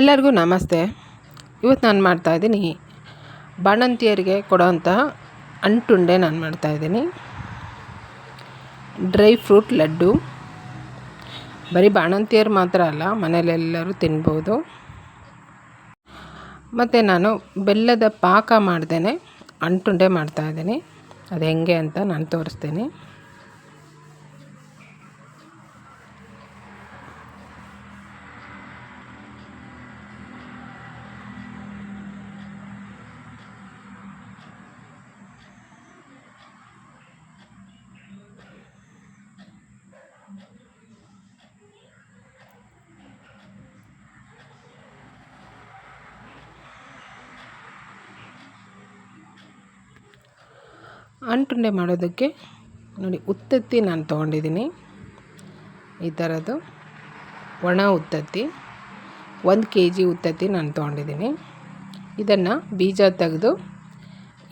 ಎಲ್ಲರಿಗೂ ನಮಸ್ತೆ. ಇವತ್ತು ನಾನು ಮಾಡ್ತಾಯಿದ್ದೀನಿ ಬಾಣಂತಿಯರಿಗೆ ಕೊಡೋವಂತಹ ಅಂಟುಂಡೆ ನಾನು ಮಾಡ್ತಾಯಿದ್ದೀನಿ ಡ್ರೈ ಫ್ರೂಟ್ ಲಡ್ಡು. ಬರೀ ಬಾಣಂತಿಯರು ಮಾತ್ರ ಅಲ್ಲ ಮನೇಲೆಲ್ಲರೂ ತಿನ್ಬೋದು. ಮತ್ತು ನಾನು ಬೆಲ್ಲದ ಪಾಕ ಮಾಡ್ದೇ ಅಂಟುಂಡೆ ಮಾಡ್ತಾಯಿದ್ದೀನಿ ಅದು ಹೆಂಗೆ ಅಂತ ನಾನು ತೋರಿಸ್ತೀನಿ. ಅಂಟುಂಡೆ ಮಾಡೋದಕ್ಕೆ ನೋಡಿ ಉತ್ತತ್ತಿ ನಾನು ತೊಗೊಂಡಿದ್ದೀನಿ. ಈ ಥರದ್ದು ಒಣ ಉತ್ತತ್ತಿ, ಒಂದು ಕೆ ಜಿ ಉತ್ತತ್ತಿ ನಾನು ತೊಗೊಂಡಿದ್ದೀನಿ. ಇದನ್ನು ಬೀಜ ತೆಗೆದು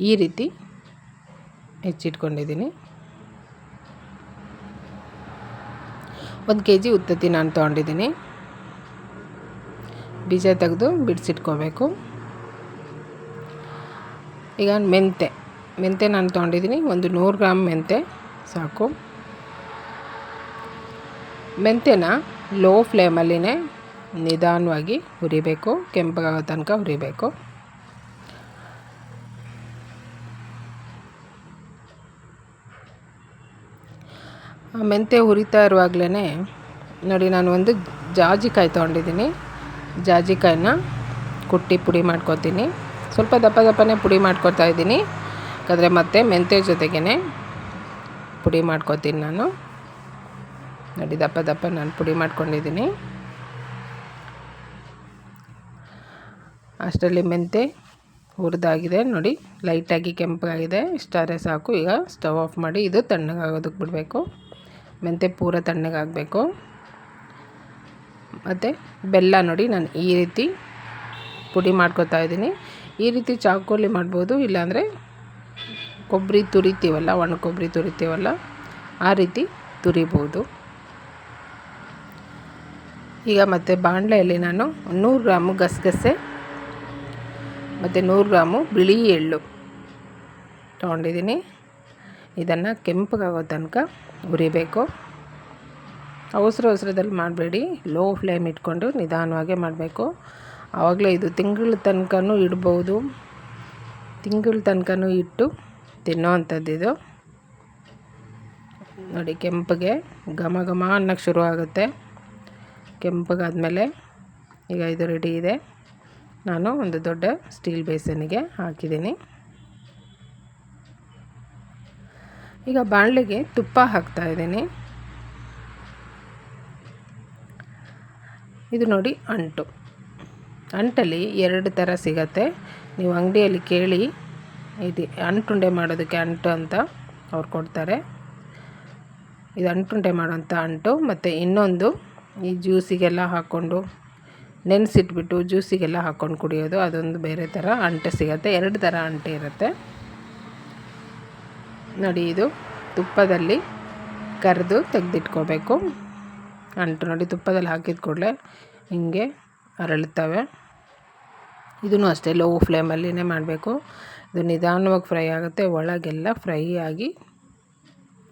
ಈ ರೀತಿ ಹೆಚ್ಚಿಟ್ಕೊಂಡಿದ್ದೀನಿ. ಒಂದು ಕೆ ಜಿ ಉತ್ತತ್ತಿ ನಾನು ತೊಗೊಂಡಿದ್ದೀನಿ. ಬೀಜ ತೆಗೆದು ಬಿಡಿಸಿಟ್ಕೋಬೇಕು. ಈಗ ಮೆಂತೆ ಮೆಂತೆ ನಾನು ತೊಗೊಂಡಿದ್ದೀನಿ, ಒಂದು ನೂರು ಗ್ರಾಮ್ ಮೆಂತೆ, ಸಾಕು. ಮೆಂತೆನ ಲೋ ಫ್ಲೇಮಲ್ಲಿನೇ ನಿಧಾನವಾಗಿ ಹುರಿಬೇಕು ಕೆಂಪಗಾಗೋ ತನಕ ಹುರಿಬೇಕು. ಮೆಂತೆ ಹುರಿತಾ ಇರುವಾಗಲೇ ನೋಡಿ ನಾನು ಒಂದು ಜಾಜಿಕಾಯಿ ತೊಗೊಂಡಿದ್ದೀನಿ. ಜಾಜಿಕಾಯನ್ನ ಕುಟ್ಟಿ ಪುಡಿ ಮಾಡ್ಕೊತೀನಿ. ಸ್ವಲ್ಪ ದಪ್ಪ ದಪ್ಪನೇ ಪುಡಿ ಮಾಡ್ಕೊತಾ ಇದ್ದೀನಿ. ಯಾಕಂದರೆ ಮತ್ತೆ ಮೆಂತ್ಯ ಜೊತೆಗೇ ಪುಡಿ ಮಾಡ್ಕೋತೀನಿ ನಾನು. ನೋಡಿ, ದಪ್ಪ ದಪ್ಪ ನಾನು ಪುಡಿ ಮಾಡ್ಕೊಂಡಿದ್ದೀನಿ. ಅಷ್ಟರಲ್ಲಿ ಮೆಂತೆ ಹುರಿದಾಗಿದೆ. ನೋಡಿ, ಲೈಟಾಗಿ ಕೆಂಪಾಗಿದೆ. ಇಷ್ಟಾದರೆ ಸಾಕು. ಈಗ ಸ್ಟವ್ ಆಫ್ ಮಾಡಿ ಇದು ತಣ್ಣಗಾಗೋದಕ್ಕೆ ಬಿಡಬೇಕು. ಮೆಂತೆ ಪೂರ ತಣ್ಣಗಾಗಬೇಕು. ಮತ್ತು ಬೆಲ್ಲ ನೋಡಿ, ನಾನು ಈ ರೀತಿ ಪುಡಿ ಮಾಡ್ಕೋತಾ ಇದ್ದೀನಿ. ಈ ರೀತಿ ಚಾಕೋಲಿ ಮಾಡ್ಬೋದು, ಇಲ್ಲಾಂದರೆ ಕೊಬ್ಬರಿ ತುರಿತೀವಲ್ಲ ಒಣ ಕೊಬ್ಬರಿ ತುರಿತೀವಲ್ಲ, ಆ ರೀತಿ ತುರಿಬೋದು. ಈಗ ಮತ್ತು ಬಾಣಲೆಯಲ್ಲಿ ನಾನು ನೂರು ಗ್ರಾಮು ಗಸಗಸೆ, ಮತ್ತು ನೂರು ಗ್ರಾಮು ಬಿಳಿ ಎಳ್ಳು ತೊಗೊಂಡಿದ್ದೀನಿ. ಇದನ್ನು ಕೆಂಪಗಾಗೋ ತನಕ ಹುರಿಬೇಕು. ಅವಸರ ಅವಸರದಲ್ಲಿ ಮಾಡಬೇಡಿ. ಲೋ ಫ್ಲೇಮ್ ಇಟ್ಕೊಂಡು ನಿಧಾನವಾಗೇ ಮಾಡಬೇಕು. ಆವಾಗಲೇ ಇದು ತಿಂಗಳ ತನಕನೂ ಇಡ್ಬೋದು. ತಿಂಗಳ ತನಕನೂ ಇಟ್ಟು ತಿನ್ನೋ ಇದು ನೋಡಿ, ಕೆಂಪಗೆ ಘಮ ಘಮ ಅನ್ನೋಕ್ಕೆ ಶುರು ಆಗುತ್ತೆ. ಕೆಂಪಗಾದಮೇಲೆ ಈಗ ಇದು ರೆಡಿ ಇದೆ. ನಾನು ಒಂದು ದೊಡ್ಡ ಸ್ಟೀಲ್ ಬೇಸನಿಗೆ ಹಾಕಿದ್ದೀನಿ. ಈಗ ಬಾಣಲೆಗೆ ತುಪ್ಪ ಹಾಕ್ತಾ ಇದ್ದೀನಿ. ಇದು ನೋಡಿ ಅಂಟು. ಅಂಟಲ್ಲಿ ಎರಡು ಥರ ಸಿಗತ್ತೆ. ನೀವು ಅಂಗಡಿಯಲ್ಲಿ ಕೇಳಿ ಇದು ಅಂಟುಂಡೆ ಮಾಡೋದಕ್ಕೆ ಅಂಟು ಅಂತ ಅವ್ರು ಕೊಡ್ತಾರೆ. ಇದು ಅಂಟುಂಡೆ ಮಾಡೋಂಥ ಅಂಟು ಮತ್ತು ಇನ್ನೊಂದು ಈ ಜ್ಯೂಸಿಗೆಲ್ಲ ಹಾಕ್ಕೊಂಡು ನೆನೆಸಿಟ್ಬಿಟ್ಟು ಜ್ಯೂಸಿಗೆಲ್ಲ ಹಾಕ್ಕೊಂಡು ಕುಡಿಯೋದು. ಅದೊಂದು ಬೇರೆ ಥರ ಅಂಟು ಸಿಗುತ್ತೆ. ಎರಡು ಥರ ಅಂಟು ಇರುತ್ತೆ. ನೋಡಿ ಇದು ತುಪ್ಪದಲ್ಲಿ ಕರೆದು ತೆಗೆದಿಟ್ಕೋಬೇಕು. ಅಂಟು ನೋಡಿ ತುಪ್ಪದಲ್ಲಿ ಹಾಕಿದ ಕೂಡಲೇ ಹಿಂಗೆ ಅರಳುತ್ತವೆ. ಇದನ್ನು ಅಷ್ಟೇ ಲೋ ಫ್ಲೇಮಲ್ಲಿನೇ ಮಾಡಬೇಕು. ಇದು ನಿಧಾನವಾಗಿ ಫ್ರೈ ಆಗುತ್ತೆ. ಒಳಗೆಲ್ಲ ಫ್ರೈ ಆಗಿ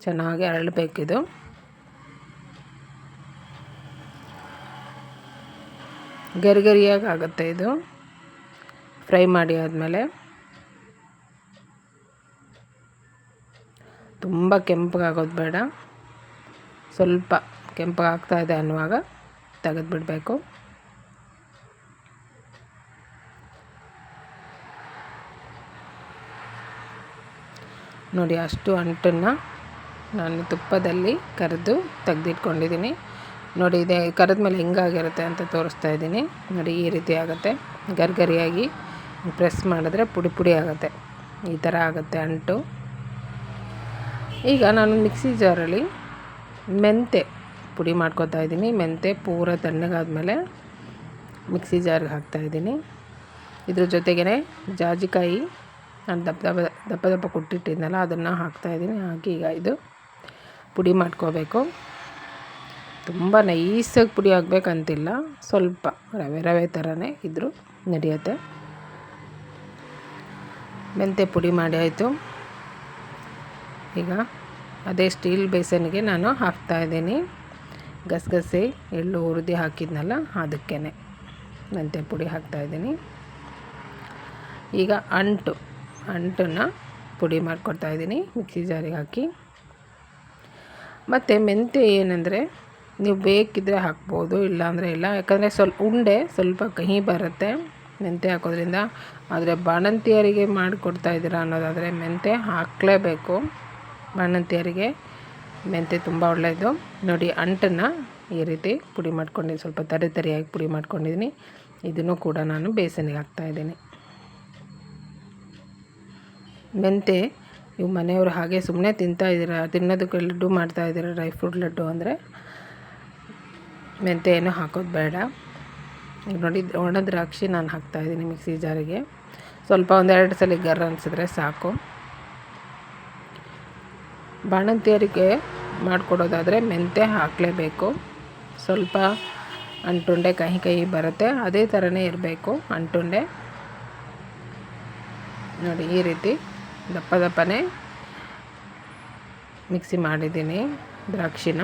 ಚೆನ್ನಾಗಿ ಅರಳಬೇಕಿದು. ಗರಿಗರಿಯಾಗಿ ಆಗುತ್ತೆ ಇದು. ಫ್ರೈ ಮಾಡಿ ಆದಮೇಲೆ ತುಂಬ ಕೆಂಪಗಾಗೋದು ಬೇಡ. ಸ್ವಲ್ಪ ಕೆಂಪಗಾಗ್ತಾ ಇದೆ ಅನ್ನುವಾಗ ತೆಗೆದುಬಿಡಬೇಕು. ನೋಡಿ, ಅಷ್ಟು ಅಂಟನ್ನು ನಾನು ತುಪ್ಪದಲ್ಲಿ ಕರೆದು ತೆಗೆದಿಟ್ಕೊಂಡಿದ್ದೀನಿ. ನೋಡಿ, ಇದೆ, ಕರೆದ ಮೇಲೆ ಹೆಂಗಾಗಿರುತ್ತೆ ಅಂತ ತೋರಿಸ್ತಾ ಇದ್ದೀನಿ. ನೋಡಿ, ಈ ರೀತಿ ಆಗುತ್ತೆ. ಗರಿಗರಿಯಾಗಿ ಪ್ರೆಸ್ ಮಾಡಿದ್ರೆ ಪುಡಿ ಪುಡಿ ಆಗುತ್ತೆ. ಈ ಥರ ಆಗುತ್ತೆ ಅಂಟು. ಈಗ ನಾನು ಮಿಕ್ಸಿ ಜಾರಲ್ಲಿ ಮೆಂತೆ ಪುಡಿ ಮಾಡ್ಕೊತಾ ಇದ್ದೀನಿ. ಮೆಂತೆ ಪೂರ ತಣ್ಣಗಾದ್ಮೇಲೆ ಮಿಕ್ಸಿ ಜಾರ್ಗೆ ಹಾಕ್ತಾಯಿದ್ದೀನಿ ಇದ್ರ ಜೊತೆಗೇ ಜಾಜಿಕಾಯಿ ನಾನು ದಪ್ಪ ದಪ್ಪ ದಪ್ಪ ದಪ್ಪ ಕೊಟ್ಟಿಟ್ಟಿದ್ನಲ್ಲ, ಅದನ್ನು ಹಾಕ್ತಾಯಿದ್ದೀನಿ ಹಾಕಿ ಈಗ ಇದು ಪುಡಿ ಮಾಡ್ಕೋಬೇಕು. ತುಂಬ ನೈಸಾಗಿ ಪುಡಿ ಆಗಬೇಕಂತಿಲ್ಲ, ಸ್ವಲ್ಪ ರವೆ ರವೆ ಥರನೇ ಇದ್ದರೂ ನಡೆಯುತ್ತೆ. ಮೆಂತೆ ಪುಡಿ ಮಾಡಿ ಆಯಿತು. ಈಗ ಅದೇ ಸ್ಟೀಲ್ ಬೇಸನ್ಗೆ ನಾನು ಹಾಕ್ತಾಯಿದ್ದೀನಿ ಗಸಗಸೆ, ಎಳ್ಳು ಹುರಿದು ಹಾಕಿದ್ನಲ್ಲ ಅದಕ್ಕೇ ಮೆಂತೆ ಪುಡಿ ಹಾಕ್ತಾಯಿದ್ದೀನಿ ಈಗ ಅಂಟು. ಅಂಟನ್ನು ಪುಡಿ ಮಾಡಿಕೊಡ್ತಾಯಿದ್ದೀನಿ ಮಿಕ್ಸಿ ಜಾರಿಗೆ ಹಾಕಿ. ಮತ್ತು ಮೆಂತ್ಯ ಏನಂದರೆ ನೀವು ಬೇಕಿದ್ದರೆ ಹಾಕ್ಬೋದು, ಇಲ್ಲಾಂದರೆ ಇಲ್ಲ. ಯಾಕಂದರೆ ಸ್ವಲ್ಪ ಉಂಡೆ ಸ್ವಲ್ಪ ಕಹಿ ಬರುತ್ತೆ ಮೆಂತ್ಯ ಹಾಕೋದ್ರಿಂದ. ಆದರೆ ಬಾಣಂತಿಯರಿಗೆ ಮಾಡಿಕೊಡ್ತಾ ಇದ್ದೀರಾ ಅನ್ನೋದಾದರೆ ಮೆಂತ್ಯ ಹಾಕಲೇಬೇಕು. ಬಾಣಂತಿಯರಿಗೆ ಮೆಂತ್ಯ ತುಂಬ ಒಳ್ಳೆಯದು ನೋಡಿ, ಅಂಟನ್ನು ಈ ರೀತಿ ಪುಡಿ ಮಾಡ್ಕೊಂಡಿದ್ದೀನಿ ಸ್ವಲ್ಪ ತರಿ ತರಿಯಾಗಿ ಪುಡಿ ಮಾಡ್ಕೊಂಡಿದ್ದೀನಿ. ಇದನ್ನು ಕೂಡ ನಾನು ಬೇಸನಿಗೆ ಹಾಕ್ತಾಯಿದ್ದೀನಿ ಮೆಂತ್ಯ ಇವು ಮನೆಯವರು ಹಾಗೆ ಸುಮ್ಮನೆ ತಿಂತಾ ಇದ್ದೀರ? ತಿನ್ನೋದಕ್ಕೆ ಲಡ್ಡು ಮಾಡ್ತಾಯಿದ್ದೀರಾ ಡ್ರೈ ಫ್ರೂಟ್ ಲಡ್ಡು ಅಂದರೆ? ಮೆಂತೆ ಏನು ಹಾಕೋದು ಬೇಡ. ನೋಡಿ, ಒಣ ದ್ರಾಕ್ಷಿ ನಾನು ಹಾಕ್ತಾಯಿದ್ದೀನಿ ಮಿಕ್ಸಿ ಜಾರಿಗೆ. ಸ್ವಲ್ಪ ಒಂದೆರಡು ಸಲ ಗರ್ ಅನಿಸಿದ್ರೆ ಸಾಕು. ಬಾಣಂತಿಯರಿಗೆ ಮಾಡಿಕೊಡೋದಾದರೆ ಮೆಂತೆ ಹಾಕಲೇಬೇಕು. ಸ್ವಲ್ಪ ಅಂಟುಂಡೆ ಕಹಿ ಕಹಿ ಬರುತ್ತೆ. ಅದೇ ಥರನೇ ಇರಬೇಕು ಅಂಟುಂಡೆ. ನೋಡಿ, ಈ ರೀತಿ. ದಪ್ಪ ದಪ್ಪನೇ ಮಿಕ್ಸಿ ಮಾಡಿದ್ದೀನಿ ದ್ರಾಕ್ಷಿನ.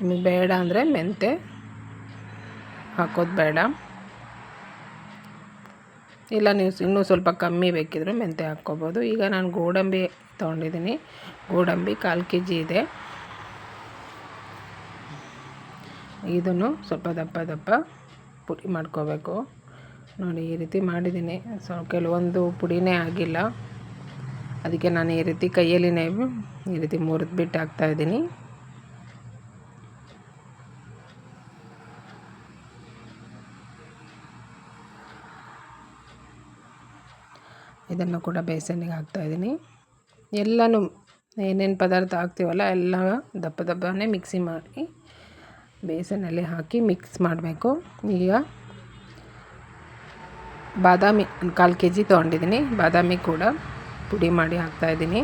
ನಿಮಗೆ ಬೇಡ ಅಂದರೆ ಮೆಂತೆ ಹಾಕೋದು ಬೇಡ. ಇಲ್ಲ ನೀವು ಇನ್ನೂ ಸ್ವಲ್ಪ ಕಮ್ಮಿ ಬೇಕಿದ್ರೆ ಮೆಂತೆ ಹಾಕ್ಕೋಬೋದು. ಈಗ ನಾನು ಗೋಡಂಬಿ ತೊಗೊಂಡಿದ್ದೀನಿ. ಗೋಡಂಬಿ ಕಾಲು ಕೆ ಜಿ ಇದೆ. ಇದನ್ನು ಸ್ವಲ್ಪ ದಪ್ಪ ದಪ್ಪ ಪುಡಿ ಮಾಡ್ಕೋಬೇಕು. ನೋಡಿ, ಈ ರೀತಿ ಮಾಡಿದ್ದೀನಿ. ಸೊ, ಕೆಲವೊಂದು ಪುಡಿನೇ ಆಗಿಲ್ಲ. ಅದಕ್ಕೆ ನಾನು ಈ ರೀತಿ ಕೈಯಲ್ಲಿನೇ ಈ ರೀತಿ ಮುರಿದು ಬಿಟ್ಟು ಹಾಕ್ತಾಯಿದ್ದೀನಿ ಇದನ್ನು ಕೂಡ ಬೇಸನ್ನಿಗೆ ಹಾಕ್ತಾಯಿದ್ದೀನಿ ಎಲ್ಲನೂ ಏನೇನು ಪದಾರ್ಥ ಹಾಕ್ತೀವಲ್ಲ, ಎಲ್ಲ ದಪ್ಪ ದಪ್ಪನೇ ಮಿಕ್ಸಿ ಮಾಡಿ ಬೇಸನಲ್ಲಿ ಹಾಕಿ ಮಿಕ್ಸ್ ಮಾಡಬೇಕು. ಈಗ ಬಾದಾಮಿ ಒಂದು ಕಾಲು ಕೆ ಜಿ ತೊಗೊಂಡಿದ್ದೀನಿ. ಬಾದಾಮಿ ಕೂಡ ಪುಡಿ ಮಾಡಿ ಹಾಕ್ತಾಯಿದ್ದೀನಿ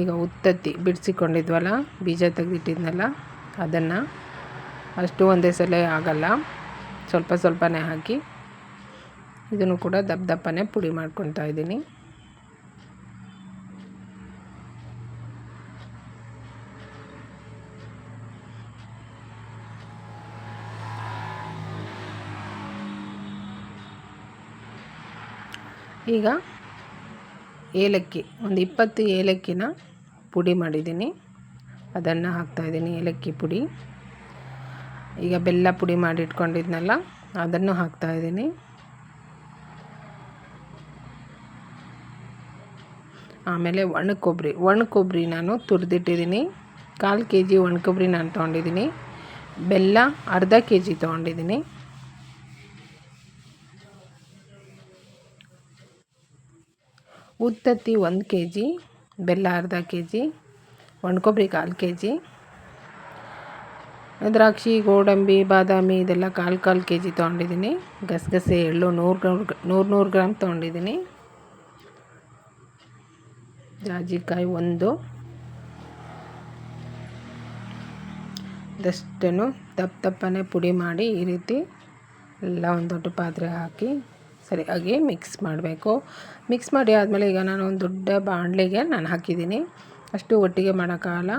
ಈಗ ಉತ್ತತ್ತಿ ಬಿಡಿಸಿಕೊಂಡಿದ್ವಲ್ಲ, ಬೀಜ ತೆಗೆದಿಟ್ಟಿದ್ನಲ್ಲ, ಅದನ್ನು ಅಷ್ಟು ಒಂದೇ ಸಲ ಆಗಲ್ಲ. ಸ್ವಲ್ಪ ಸ್ವಲ್ಪನೇ ಹಾಕಿ ಇದನ್ನು ಕೂಡ ದಪ್ಪ ದಪ್ಪನೇ ಪುಡಿ ಮಾಡ್ಕೊತಾ ಇದ್ದೀನಿ. ಈಗ ಏಲಕ್ಕಿ, ಒಂದು ಇಪ್ಪತ್ತು ಏಲಕ್ಕಿನ ಪುಡಿ ಮಾಡಿದ್ದೀನಿ. ಅದನ್ನು ಹಾಕ್ತಾಯಿದ್ದೀನಿ ಏಲಕ್ಕಿ ಪುಡಿ. ಈಗ ಬೆಲ್ಲ ಪುಡಿ ಮಾಡಿ ಇಟ್ಕೊಂಡಿದ್ನಲ್ಲ ಅದನ್ನು ಹಾಕ್ತಾಯಿದ್ದೀನಿ ಆಮೇಲೆ ಒಣ ಕೊಬ್ಬರಿ ಒಣ ಕೊಬ್ಬರಿ ನಾನು ತುರಿದಿಟ್ಟಿದ್ದೀನಿ. ಕಾಲು ಕೆ ಜಿ ಒಣ ಕೊಬ್ಬರಿ ನಾನು ತೊಗೊಂಡಿದ್ದೀನಿ. ಬೆಲ್ಲ ಅರ್ಧ ಕೆ ಜಿ ತೊಗೊಂಡಿದ್ದೀನಿ. ಉತ್ತತ್ತಿ ಒಂದು ಕೆ ಜಿ ಬೆಲ್ಲ ಅರ್ಧ ಕೆ ಜಿ ಒಣಕೊಬ್ಬರಿ ಕಾಲು ಕೆ ಜಿ ದ್ರಾಕ್ಷಿ, ಗೋಡಂಬಿ, ಬಾದಾಮಿ ಇದೆಲ್ಲ ಕಾಲು ಕಾಲು ಕೆ ಜಿ ತೊಗೊಂಡಿದ್ದೀನಿ. ಗಸಗಸೆ ಎಳ್ಳು ನೂರು ನೂರು ನೂರು ನೂರು ಗ್ರಾಮ್ ತೊಗೊಂಡಿದ್ದೀನಿ. ಜಾಜಿಕಾಯಿ ಒಂದು. ಇದಷ್ಟನ್ನು ದಪ್ಪ ದಪ್ಪನೇ ಪುಡಿ ಮಾಡಿ ಈ ರೀತಿ ಎಲ್ಲ ಒಂದು ದೊಡ್ಡ ಪಾತ್ರೆ ಹಾಕಿ ಸರಿಯಾಗಿ ಮಿಕ್ಸ್ ಮಾಡಬೇಕು. ಮಿಕ್ಸ್ ಮಾಡಿ ಆದಮೇಲೆ ಈಗ ನಾನು ಒಂದು ದೊಡ್ಡ ಬಾಣಲೆಗೆ ನಾನು ಹಾಕಿದ್ದೀನಿ. ಅಷ್ಟು ಒಟ್ಟಿಗೆ ಮಾಡೋಕ್ಕಾಗಲ್ಲ.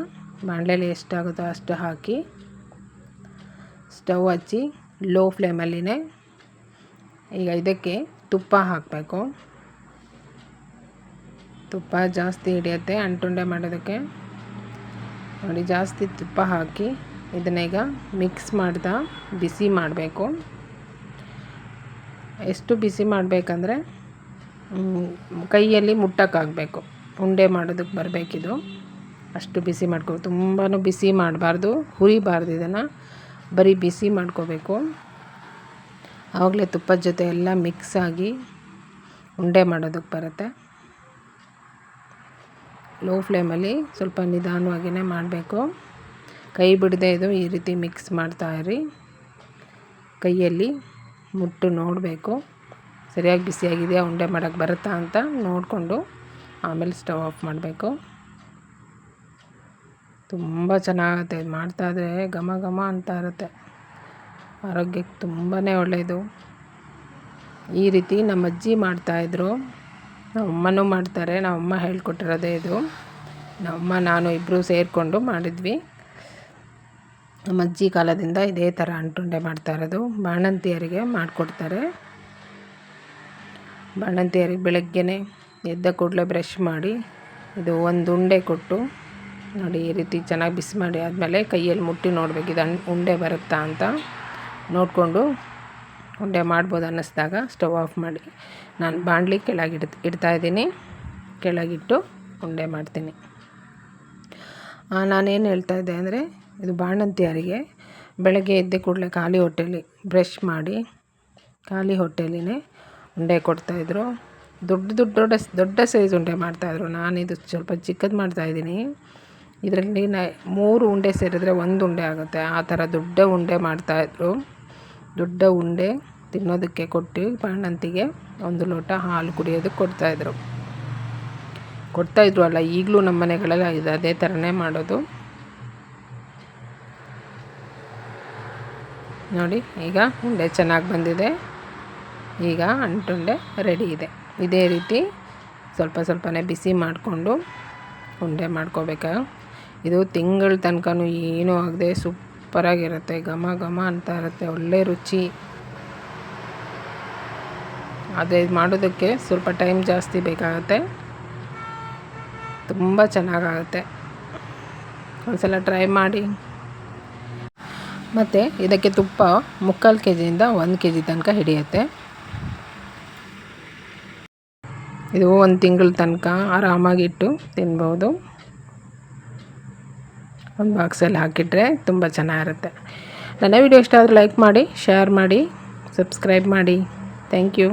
ಬಾಣಲೆಯಲ್ಲಿ ಎಷ್ಟಾಗುತ್ತೋ ಅಷ್ಟು ಹಾಕಿ ಸ್ಟವ್ ಹಚ್ಚಿ ಲೋ ಫ್ಲೇಮಲ್ಲಿನೇ ಈಗ ಇದಕ್ಕೆ ತುಪ್ಪ ಹಾಕಬೇಕು. ತುಪ್ಪ ಜಾಸ್ತಿ ಹಿಡಿಯುತ್ತೆ. ಅಂಟುಂಡೆ ಮಾಡೋದಕ್ಕೆ. ನೋಡಿ ಜಾಸ್ತಿ ತುಪ್ಪ ಹಾಕಿ ಇದನ್ನೀಗ ಮಿಕ್ಸ್ ಮಾಡ್ತಾ ಬಿಸಿ ಮಾಡಬೇಕು. ಎಷ್ಟು ಬಿಸಿ ಮಾಡಬೇಕಂದ್ರೆ ಕೈಯಲ್ಲಿ ಮುಟ್ಟೋಕ್ಕಾಗಬೇಕು. ಉಂಡೆ ಮಾಡೋದಕ್ಕೆ ಬರಬೇಕಿದು. ಅಷ್ಟು ಬಿಸಿ ಮಾಡ್ಕೋ ತುಂಬಾ ಬಿಸಿ ಮಾಡಬಾರ್ದು. ಹುರಿಬಾರ್ದು ಇದನ್ನು. ಬರೀ ಬಿಸಿ ಮಾಡ್ಕೋಬೇಕು. ಆವಾಗಲೇ ತುಪ್ಪದ ಜೊತೆ ಎಲ್ಲ ಮಿಕ್ಸ್ ಆಗಿ ಉಂಡೆ ಮಾಡೋದಕ್ಕೆ ಬರುತ್ತೆ. ಲೋ ಫ್ಲೇಮಲ್ಲಿ ಸ್ವಲ್ಪ ನಿಧಾನವಾಗಿಯೇ ಮಾಡಬೇಕು. ಕೈ ಬಿಡದೆ ಇದು ಈ ರೀತಿ ಮಿಕ್ಸ್ ಮಾಡ್ತಾಯಿರಿ ಕೈಯಲ್ಲಿ ಮುಟ್ಟು ನೋಡಬೇಕು. ಸರಿಯಾಗಿ ಬಿಸಿಯಾಗಿದೆಯಾ, ಉಂಡೆ ಮಾಡೋಕ್ಕೆ ಬರುತ್ತಾ ಅಂತ ನೋಡಿಕೊಂಡು ಆಮೇಲೆ ಸ್ಟವ್ ಆಫ್ ಮಾಡಬೇಕು. ತುಂಬ ಚೆನ್ನಾಗತ್ತೆ, ಇದು ಮಾಡ್ತಾಯಿದ್ರೆ ಘಮ ಘಮ ಅಂತ ಇರುತ್ತೆ. ಆರೋಗ್ಯಕ್ಕೆ ತುಂಬಾ ಒಳ್ಳೆಯದು ಈ ರೀತಿ ನಮ್ಮ ಅಜ್ಜಿ ಮಾಡ್ತಾಯಿದ್ರು ನಮ್ಮಮ್ಮನೂ ಮಾಡ್ತಾರೆ ನಮ್ಮಮ್ಮ ಹೇಳ್ಕೊಟ್ಟಿರೋದೇ ಇದು. ನಮ್ಮಮ್ಮ ನಾನು ಇಬ್ಬರೂ ಸೇರಿಕೊಂಡು ಮಾಡಿದ್ವಿ. ನಮ್ಮ ಅಜ್ಜಿ ಕಾಲದಿಂದ ಇದೇ ಥರ ಅಂಟುಂಡೆ ಮಾಡ್ತಾ ಇರೋದು. ಬಾಣಂತಿಯರಿಗೆ ಮಾಡಿಕೊಡ್ತಾರೆ. ಬಾಣಂತಿಯರಿಗೆ ಬೆಳಗ್ಗೆನೆ ಎದ್ದ ಕೂಡಲೇ ಬ್ರಷ್ ಮಾಡಿ, ಇದು ಒಂದು ಉಂಡೆ ಕೊಟ್ಟು ನೋಡಿ ಈ ರೀತಿ ಚೆನ್ನಾಗಿ ಬಿಸಿ ಮಾಡಿ ಆದಮೇಲೆ ಕೈಯಲ್ಲಿ ಮುಟ್ಟಿ ನೋಡಬೇಕು. ಇದು ಉಂಡೆ ಬರುತ್ತಾ ಅಂತ ನೋಡಿಕೊಂಡು ಉಂಡೆ ಮಾಡ್ಬೋದು ಅನ್ನಿಸ್ದಾಗ ಸ್ಟವ್ ಆಫ್ ಮಾಡಿ. ನಾನು ಬಾಣಲಿ ಕೆಳಗಿಡ್ ಇಡ್ತಾ ಇದ್ದೀನಿ. ಕೆಳಗಿಟ್ಟು ಉಂಡೆ ಮಾಡ್ತೀನಿ. ನಾನೇನು ಹೇಳ್ತಾ ಇದ್ದೆ ಅಂದರೆ ಇದು ಬಾಣಂತಿಯರಿಗೆ. ಬೆಳಗ್ಗೆ ಎದ್ದ ಕೂಡಲೇ ಖಾಲಿ ಹೊಟ್ಟೆಲಿ ಬ್ರಷ್ ಮಾಡಿ, ಖಾಲಿ ಹೊಟ್ಟೆಲಿನೇ ಉಂಡೆ ಕೊಡ್ತಾಯಿದ್ರು ದೊಡ್ಡ ದೊಡ್ಡ ದೊಡ್ಡ ದೊಡ್ಡ ಸೈಜ್ ಉಂಡೆ ಮಾಡ್ತಾಯಿದ್ರು ನಾನಿದು ಸ್ವಲ್ಪ ಚಿಕ್ಕದು ಮಾಡ್ತಾಯಿದ್ದೀನಿ ಇದರಲ್ಲಿ ನ, ಮೂರು ಉಂಡೆ ಸೇರಿದ್ರೆ ಒಂದು ಉಂಡೆ ಆಗುತ್ತೆ. ಆ ಥರ ದೊಡ್ಡ ಉಂಡೆ ಮಾಡ್ತಾಯಿದ್ರು ದೊಡ್ಡ ಉಂಡೆ ತಿನ್ನೋದಕ್ಕೆ ಕೊಟ್ಟು ಬಾಣಂತಿಗೆ ಒಂದು ಲೋಟ ಹಾಲು ಕುಡಿಯೋದಕ್ಕೆ ಕೊಡ್ತಾಯಿದ್ರು ಕೊಡ್ತಾಯಿದ್ರು ಅಲ್ಲ, ಈಗಲೂ ನಮ್ಮ ಮನೆಗಳೆಲ್ಲ ಇದು, ಅದೇ ಥರನೇ ಮಾಡೋದು. ನೋಡಿ, ಈಗ ಉಂಡೆ ಚೆನ್ನಾಗಿ ಬಂದಿದೆ. ಈಗ ಅಂಟುಂಡೆ ರೆಡಿ ಇದೆ. ಇದೇ ರೀತಿ ಸ್ವಲ್ಪ ಸ್ವಲ್ಪನೇ ಬಿಸಿ ಮಾಡಿಕೊಂಡು ಉಂಡೆ ಮಾಡ್ಕೋಬೇಕು? ಇದು ತಿಂಗಳ ತನಕನೂ ಏನೂ ಆಗದೆ ಸೂಪರಾಗಿರುತ್ತೆ. ಘಮ ಘಮ ಅಂತ ಇರುತ್ತೆ. ಒಳ್ಳೆ ರುಚಿ. ಅದೇ ಮಾಡೋದಕ್ಕೆ ಸ್ವಲ್ಪ ಟೈಮ್ ಜಾಸ್ತಿ ಬೇಕಾಗುತ್ತೆ. ತುಂಬ ಚೆನ್ನಾಗಾಗುತ್ತೆ. ಒಂದ್ಸಲ ಟ್ರೈ ಮಾಡಿ. ಮತ್ತು ಇದಕ್ಕೆ ತುಪ್ಪ ಮುಕ್ಕಾಲು ಕೆ ಜಿಯಿಂದ ಒಂದು ಕೆ ಜಿ ತನಕ ಹಿಡಿಯುತ್ತೆ. ಇದು ಒಂದು ತಿಂಗಳ ತನಕ ಆರಾಮಾಗಿಟ್ಟು ತಿನ್ಬೋದು. ಒಂದು ಬಾಕ್ಸಲ್ಲಿ ಹಾಕಿಟ್ರೆ ತುಂಬ ಚೆನ್ನಾಗಿರುತ್ತೆ. ನನ್ನ ವಿಡಿಯೋ ಇಷ್ಟ ಆದರೆ ಲೈಕ್ ಮಾಡಿ, ಶೇರ್ ಮಾಡಿ, ಸಬ್ಸ್ಕ್ರೈಬ್ ಮಾಡಿ. Thank you.